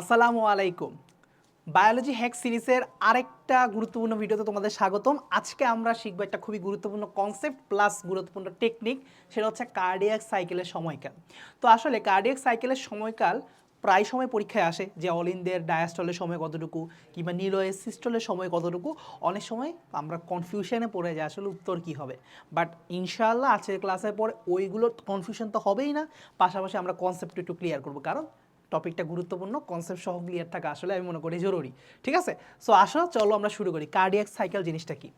আসসালামু আলাইকুম। Biology hack সিরিজের আরেকটা গুরুত্বপূর্ণ ভিডিওতে তোমাদের স্বাগতম। আজকে আমরা শিখব একটা খুবই গুরুত্বপূর্ণ কনসেপ্ট প্লাস গুরুত্বপূর্ণ টেকনিক সেটা হচ্ছে কার্ডিয়াক সাইকেলের সময়কাল। তো আসলে কার্ডিয়াক সাইকেলের সময়কাল প্রায় সময় পরীক্ষায় আসে, যে অলিনদের ডায়াস্টলের সময় কতটুকু, কিংবা নিলোয়ের সিস্টলের সময় কতটুকু, অনেক সময় আমরা কনফিউশনে পড়ে যাই, আসলে উত্তর কি হবে। বাট ইনশাআল্লাহ আজকের ক্লাসের পরে ওইগুলোর কনফিউশন তো হবেই না, পাশাপাশি আমরা কনসেপ্ট একটু ক্লিয়ার করব। কারণ টপিকটা গুরুত্বপূর্ণ কনসেপ্ট সহ ক্লিয়ার থাকা আসলে আমি মনে করি জরুরি। ঠিক আছে? সো আসো, চলো আমরা শুরু করি। কার্ডিয়াক সাইকেল জিনিসটা কি?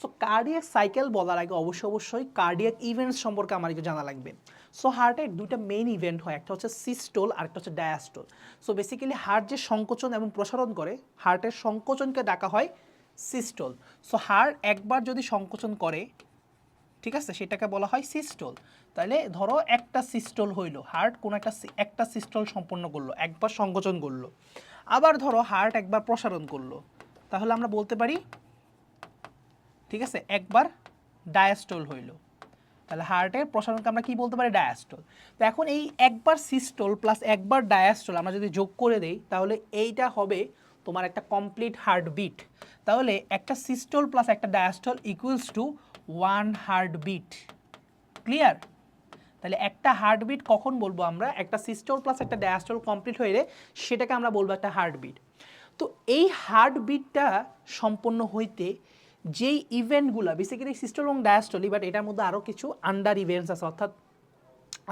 সো কার্ডিয়াক সাইকেল বলার আগে অবশ্যই অবশ্যই কার্ডিয়াক ইভেন্টস সম্পর্কে আমার একটু জানা লাগবে। সো হার্টের দুইটা মেইন ইভেন্ট হয়, একটা হচ্ছে সিস্টোল আর একটা হচ্ছে ডায়াস্টোল সো বেসিক্যালি হার্ট যে সংকোচন এবং প্রসারণ করে হার্টের সংকোচনকে ডাকা হয় সিস্টোল সো হার্ট একবার যদি সংকোচন করে ঠিক আছে? সেটাকে বলা হয় সিস্টোল। তাহলে ধরো একটা সিস্টোল হইল, হার্ট কোনো একটা একটা সিস্টোল সম্পন্ন করল, একবার সংকোচন করল। আবার ধরো হার্ট একবার প্রসারণ করল। তাহলে আমরা বলতে পারি, ঠিক আছে? একবার ডায়াস্টোল হইল। তাহলে হার্টের প্রসারণকে আমরা কি বলতে পারি? ডায়াস্টোল। তো এখন এই একবার সিস্টোল প্লাস একবার ডায়াস্টোল আমরা যদি যোগ করে দেই, তাহলে এইটা হবে তোমার একটা কমপ্লিট হার্টবিট তাহলে একটা সিস্টোল প্লাস একটা diastole equals to one heartbeat clear তাহলে একটা হার্টবিট কখন বলব আমরা? একটা সিস্টোল প্লাস একটা ডায়াস্টোল কমপ্লিট হয়ে সেটাকে আমরা বলব একটা হার্টবিট তো এই হার্টবিটটা সম্পন্ন হইতে যেই ইভেন্টগুলো বেসিক্যালি সিস্টোল এবং ডায়াস্টোলি বাট এটার মধ্যে আরও কিছু আন্ডার ইভেন্টস আছে, অর্থাৎ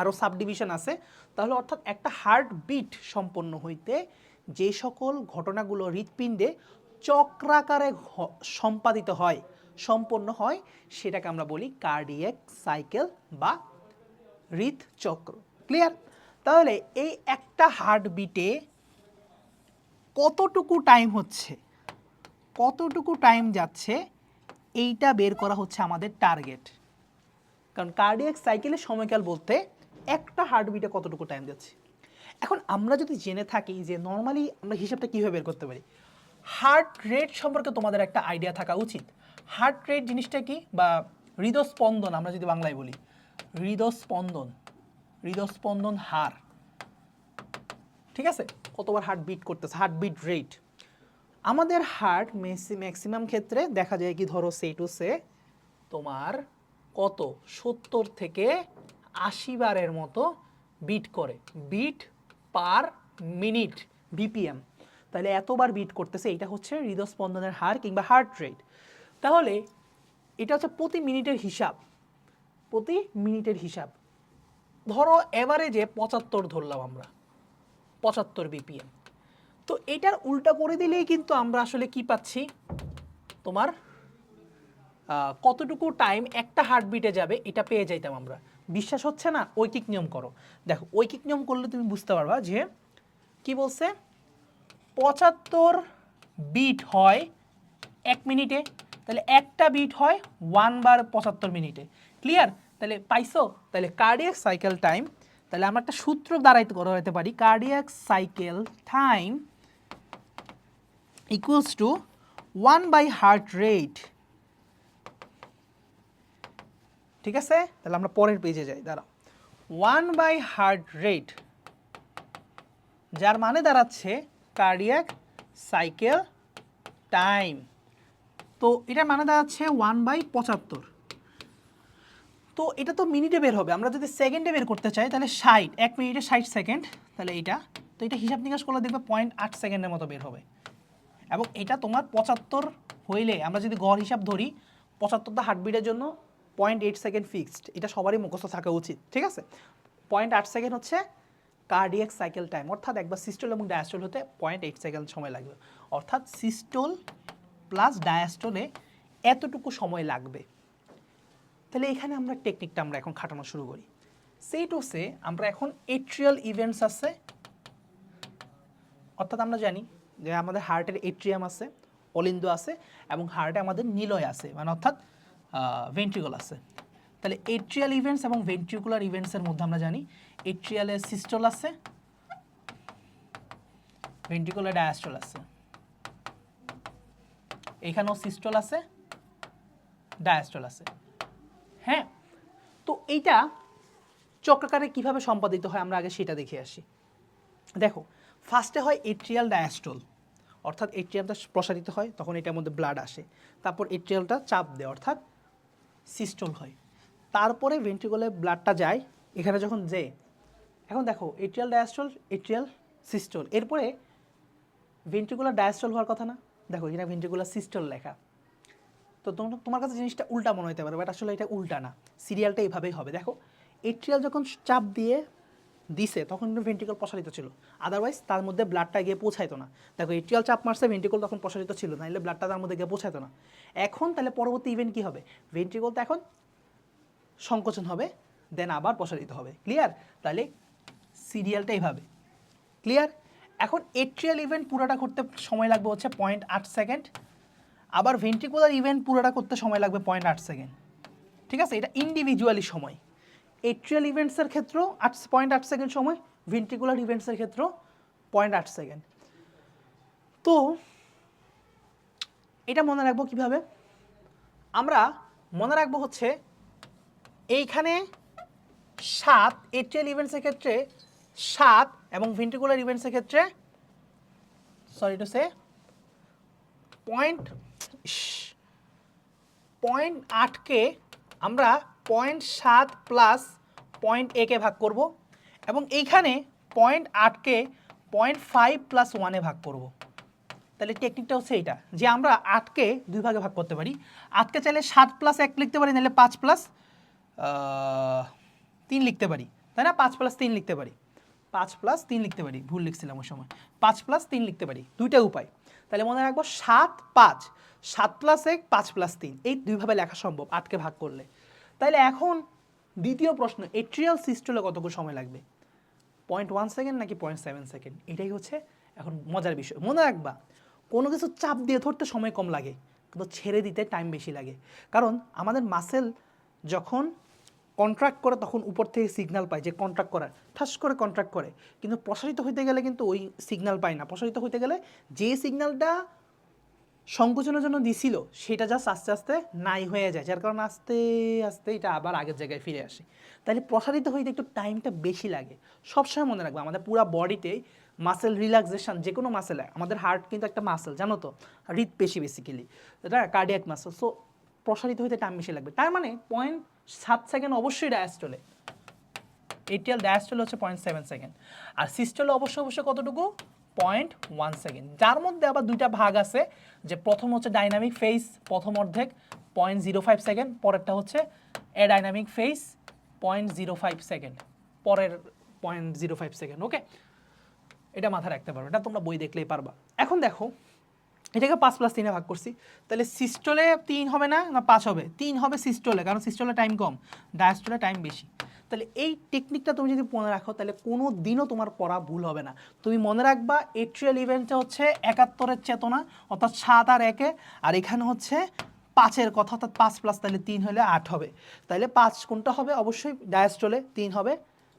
আরও সাবডিভিশন আছে, তাহলে অর্থাৎ একটা হার্টবিট সম্পন্ন হইতে যে সকল ঘটনাগুলো হৃৎপিণ্ডে চক্রাকারে সম্পাদিত হয়। সম্পন্ন হয়, সেটাকে আমরা বলি কার্ডিয়াক সাইকেল বা হৃদচক্র। ক্লিয়ার তাহলে এই একটা হার্টবিটে কতটুকু টাইম হচ্ছে? কতটুকু টাইম যাচ্ছে? এইটা বের করা হচ্ছে আমাদের টার্গেট কারণ কার্ডিয়াক সাইকেলের সময়কাল বলতে একটা হার্টবিটে কতটুকু টাইম যাচ্ছে? এখন আমরা যদি জেনে থাকি যে নর্মালি আমরা হিসাবটা কীভাবে বের করতে পারি? হার্ট রেট সম্পর্কে তোমাদের একটা আইডিয়া থাকা উচিত। হার্ট রেট জিনিসটা কি? বা হৃদস্পন্দন, আমরা যদি বাংলায় বলি। হৃদস্পন্দন হৃদস্পন্দন হার ঠিক আছে? কতবার হার্ট বিট করতেছে হার্ট বিট রেট আমাদের হার্ট ম্যাক্সিমাম ক্ষেত্রে দেখা যায় কি, ধরো সে টু সে তোমার কত? সত্তর থেকে আশি বারের মতো বিট করে। বিট পার মিনিট বিপিএম তাহলে এতবার বিট করতেছে এটা হচ্ছে হৃদস্পন্দনের হার কিংবা হার্ট রেট তাহলে এটা হচ্ছে প্রতি মিনিটের হিসাব। প্রতি মিনিটের হিসাব। ধরো অ্যাভারেজে পঁচাত্তর ধরলাম আমরা, পঁচাত্তর বিপিএম তো এটার উল্টা করে দিলেই কিন্তু আমরা আসলে কি পাচ্ছি? তোমার কতটুকু টাইম একটা হার্টবিটে যাবে এটা পেয়ে যাইতাম আমরা। বিশ্বাস হচ্ছে না? ঐকিক নিয়ম করো। দেখো, ঐকিক নিয়ম করলে তুমি বুঝতে পারবা যে কি বলছে? পঁচাত্তর বিট হয় এক মিনিটে। তাহলে একটা বিট হয় ওয়ান বার পঁচাত্তর মিনিটে। ক্লিয়ার তাহলে পাইছো? তাহলে কার্ডিয়াক সাইকেল টাইম তাহলে আমরা একটা সূত্র দ্বারাইতে করা হতে পারি। Cardiac cycle time equals to one by heart rate ঠিক আছে? তাহলে আমরা পরের পেজে যাই। দাঁড়াও। ওয়ান বাই হার্ট রেট যার মানে দাঁড়াচ্ছে কার্ডিয়াক সাইকেল টাইম তো এটার মানে দাঁড়াচ্ছে ওয়ান বাই পঁচাত্তর। তো এটা তো মিনিটে বের হবে। আমরা যদি সেকেন্ডে বের করতে চাই, তাহলে ষাট। এক মিনিটে ষাট সেকেন্ড তাহলে এটা তো এটা হিসাব নিকাশ করলে দেখবে পয়েন্ট আট সেকেন্ডের মতো বের হবে। এবং এটা তোমার পঁচাত্তর হইলে, আমরা যদি গড় হিসাব ধরি পঁচাত্তরটা হার্টবিটের জন্য পয়েন্ট এইট সেকেন্ড ফিক্সড এটা সবারই মুখস্থ থাকা উচিত, ঠিক আছে? পয়েন্ট আট সেকেন্ড হচ্ছে কার্ডিয়াক সাইকেল টাইম অর্থাৎ একবার সিস্টোল এবং ডায়াস্টোল হতে পয়েন্ট এইট সেকেন্ড সময় লাগবে। অর্থাৎ সিস্টোল প্লাস ডায়াস্টোলে এতটুকু সময় লাগবে। তাহলে এখানে আমরা টেকনিকটা আমরা এখন খাটানো শুরু করি। সেই টু সে আমরা এখন এট্রিয়াল ইভেন্টস আছে। অর্থাৎ আমরা জানি যে আমাদের হার্টের এট্রিয়াম আছে, অলিন্দ আছে এবং হার্টে আমাদের নিলয় আছে মানে অর্থাৎ ভেন্ট্রিকল আছে। তাহলে এট্রিয়াল ইভেন্টস এবং ভেন্ট্রিকুলার ইভেন্টসের মধ্যে আমরা জানি এট্রিয়ালে সিস্টল আছে ভেন্ট্রিকুলার ডায়াস্টল আছে। এখানেও সিস্টল আছে, ডায়াস্টল আছে। হ্যাঁ? তো এইটা চক্রাকারে কীভাবে সম্পাদিত হয় আমরা আগে সেটা দেখে আসি। দেখো ফার্স্টে হয় এট্রিয়াল ডায়াস্টল অর্থাৎ এট্রিয়ামটা প্রসারিত হয়, তখন এটার মধ্যে ব্লাড আসে। তারপর এট্রিয়ালটা চাপ দেয়, অর্থাৎ সিস্টল হয়। তারপরে ভেন্ট্রিকলে ব্লাডটা যায়, এখানে যখন যে এখন দেখো এট্রিয়াল ডায়াস্টল এট্রিয়াল সিস্টল এরপরে ভেন্ট্রিকুলার ডায়াস্টল হওয়ার কথা না। দেখো এখানে ভেন্ট্রিকুলার সিস্টল লেখা। তো তোমার কাছে জিনিসটা উল্টা মনে হতে পারে বাট আসলে এটা উল্টা না। সিরিয়ালটা এইভাবেই হবে। দেখো এট্রিয়াল যখন চাপ দিয়ে দিছে, তখন কিন্তু ভেন্ট্রিকল প্রসারিত ছিল। আদারওয়াইজ তার মধ্যে ব্লাডটা গিয়ে পৌঁছাইতো না। দেখো এট্রিয়াল চাপ মারছে ভেন্ট্রিকল তখন প্রসারিত ছিল না এলে ব্লাডটা তার মধ্যে গিয়ে পৌঁছাইতো না। এখন তাহলে পরবর্তী ইভেন্ট কী হবে? ভেন্ট্রিকল তো এখন সংকোচন হবে দেন আবার প্রসারিত হবে। ক্লিয়ার তাহলে সিরিয়ালটা এইভাবে ক্লিয়ার এখন এট্রিয়াল ইভেন্ট পুরোটা করতে সময় লাগবে হচ্ছে পয়েন্ট আট সেকেন্ড আবার ভেন্ট্রিকুলার ইভেন্ট পুরোটা করতে সময় লাগবে পয়েন্ট আট সেকেন্ড ঠিক আছে? এটা ইন্ডিভিজুয়ালি সময়। এট্রিয়াল ইভেন্টসের ক্ষেত্রেও আট পয়েন্ট আট সেকেন্ড সময় ভেন্ট্রিকুলার ইভেন্টসের ক্ষেত্রেও পয়েন্ট আট সেকেন্ড তো এটা মনে রাখব কীভাবে? আমরা মনে রাখব হচ্ছে এইখানে সাত এট্রিয়াল ইভেন্টসের ক্ষেত্রে সাত এবং ভেন্ট্রিকুলার ইভেন্টসের ক্ষেত্রে sorry to say point point আটকে আমরা পয়েন্ট সাত প্লাস পয়েন্ট একে ভাগ করব এবং এইখানে পয়েন্ট আটকে পয়েন্ট ফাইভ প্লাস ওয়ানে ভাগ করব। তাহলে টেকনিকটা হচ্ছে এইটা, যে আমরা আটকে দুই ভাগে ভাগ করতে পারি। আটকে চাইলে সাত প্লাস এক লিখতে পারি, নাহলে পাঁচ প্লাস তিন লিখতে পারি। তাই না? পাঁচ প্লাস তিন লিখতে পারি। পাঁচ প্লাস তিন লিখতে পারি, ভুল লিখছিলাম ওই সময়। পাঁচ প্লাস তিন লিখতে পারি, দুইটা উপায়। তাহলে মনে রাখব সাত পাঁচ, সাত প্লাস এক, পাঁচ প্লাস তিন, এই দুইভাবে লেখা সম্ভব আটকে ভাগ করলে। তাহলে এখন দ্বিতীয় প্রশ্ন এট্রিয়াল সিস্টলে কতক্ষণ সময় লাগবে? পয়েন্ট ওয়ান সেকেন্ড নাকি পয়েন্ট সেভেন সেকেন্ড এটাই হচ্ছে এখন মজার বিষয়। মনে রাখবা, কোনো কিছু চাপ দিয়ে ধরতে সময় কম লাগে, কিন্তু ছেড়ে দিতে টাইম বেশি লাগে। কারণ আমাদের মাসেল যখন কন্ট্রাক্ট করে তখন উপর থেকে সিগনাল পায় যে কন্ট্রাক্ট করার। ঠাস করে কন্ট্রাক্ট করে। কিন্তু প্রসারিত হইতে গেলে কিন্তু ওই সিগনাল পায় না। প্রসারিত হইতে গেলে যে সিগনালটা সংকোচনের জন্য দিছিল, সেটা জাস্ট আস্তে আস্তে নাই হয়ে যায়। যার কারণে আস্তে আস্তে এটা আবার আগের জায়গায় ফিরে আসে। তাহলে প্রসারিত হইতে একটু টাইমটা বেশি লাগে। সবসময় মনে রাখবে, আমাদের পুরো বডিতে মাসেল রিল্যাক্সেশন যে কোনো মাসেলে আমাদের হার্ট কিন্তু একটা মাসেল জানো তো? হৃদপেশি বেসিক্যালি এটা কার্ডিয়াক মাসেল সো প্রসারিত হইতে টাইম বেশি লাগবে। তার মানে পয়েন্ট সাত সেকেন্ড অবশ্যই ডায়াস্টলে এটিএল ডায়াস্টল হচ্ছে পয়েন্ট সেভেন সেকেন্ড আর সিস্টলে অবশ্যই অবশ্যই কতটুকু? পয়েন্ট ওয়ান সেকেন্ড যার মধ্যে আবার দুইটা ভাগ আছে, যে প্রথম হচ্ছে ডাইনামিক ফেস প্রথম অর্ধেক পয়েন্ট জিরো ফাইভ সেকেন্ড পরেরটা হচ্ছে a dynamic phase point zero five second পরের point zero five second okay এটা মাথায় রাখতে পারবে এটা তোমরা বই দেখলেই পারবা। এখন দেখো এটাকে পাঁচ প্লাস তিনে ভাগ করছি। তাহলে সিস্টলে তিন হবে না না পাঁচ হবে? তিন হবে সিস্টলে কারণ সিস্টলে টাইম কম ডায়াস্টলে টাইম বেশি। তাহলে এই টেকনিকটা তুমি যদি মনে রাখো, তাহলে কোনো দিনও তোমার পড়া ভুল হবে না। তুমি মনে রাখবা এট্রিয়াল ইভেন্টটা হচ্ছে একাত্তরের চেতনা, অর্থাৎ সাত আর একে, আর এখানে হচ্ছে পাঁচের কথা, অর্থাৎ পাঁচ প্লাস তাহলে তিন হলে আট হবে। তাহলে পাঁচ কোনটা হবে? অবশ্যই ডায়াস্টলে তিন হবে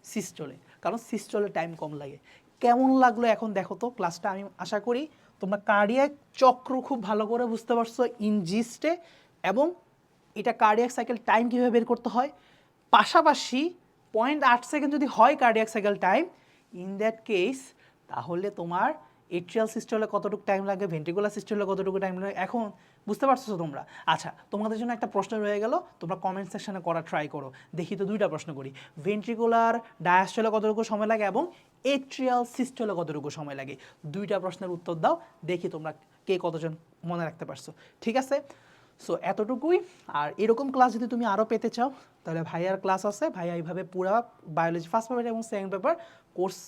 সিস্টলে কারণ সিস্টলে টাইম কম লাগে। কেমন লাগল এখন দেখো তো ক্লাসটা আমি আশা করি তোমরা কার্ডিয়াক চক্র খুব ভালো করে বুঝতে পারছ ইনজিস্টে এবং এটা কার্ডিয়াক সাইকেল টাইম কীভাবে বের করতে হয়। পাশাপাশি পয়েন্ট আট সেকেন্ড যদি হয় cardiac cycle time in that case তাহলে তোমার এট্রিয়াল সিস্টেলে কতটুকু টাইম লাগবে ভেন্ট্রিকুলার সিস্টেলে কতটুকু টাইম লাগবে, এখন বুঝতে পারছ তোমরা? আচ্ছা তোমাদের জন্য একটা প্রশ্ন রয়ে গেল, তোমরা কমেন্ট সেকশনে করা ট্রাই করো, দেখি তো দুইটা প্রশ্ন করি। ভেন্ট্রিকুলার ডায়াস্টলে কতটুকু সময় লাগে এবং এট্রিয়াল সিস্টেলে কতটুকু সময় লাগে? দুইটা প্রশ্নের উত্তর দাও, দেখি তোমরা কে কতজন মনে রাখতে পারছ। ঠিক আছে? সো এতটুকুই। আর এরকম ক্লাস যদি তুমি আরও পেতে চাও, তাহলে ভাইয়ার ক্লাস আছে। ভাইয়া এইভাবে পুরা বায়োলজি ফার্স্ট পেপার এবং সেকেন্ড পেপার কোর্স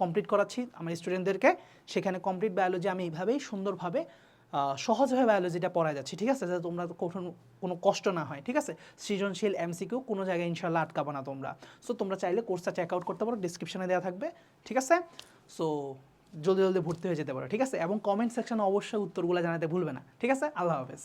কমপ্লিট করাচ্ছি আমার স্টুডেন্টদেরকে সেখানে কমপ্লিট বায়োলজি আমি এইভাবেই সুন্দরভাবে সহজভাবে বায়োলজিটা পড়ায় যাচ্ছি, ঠিক আছে? যাতে তোমরা কখন কোনো কষ্ট না হয়, ঠিক আছে? সৃজনশীল এমসিকিউ কোনো জায়গায় ইনশাল্লাহ আটকাবো না তোমরা। সো তোমরা চাইলে কোর্সটা চেক আউট করতে পারো ডিসক্রিপশনে দেওয়া থাকবে, ঠিক আছে? সো জলদি জলদি ভর্তি হয়ে যেতে পারো, ঠিক আছে? এবং কমেন্ট সেকশনে অবশ্যই উত্তরগুলো জানাতে ভুলবে না, ঠিক আছে? আল্লাহ হাফেজ।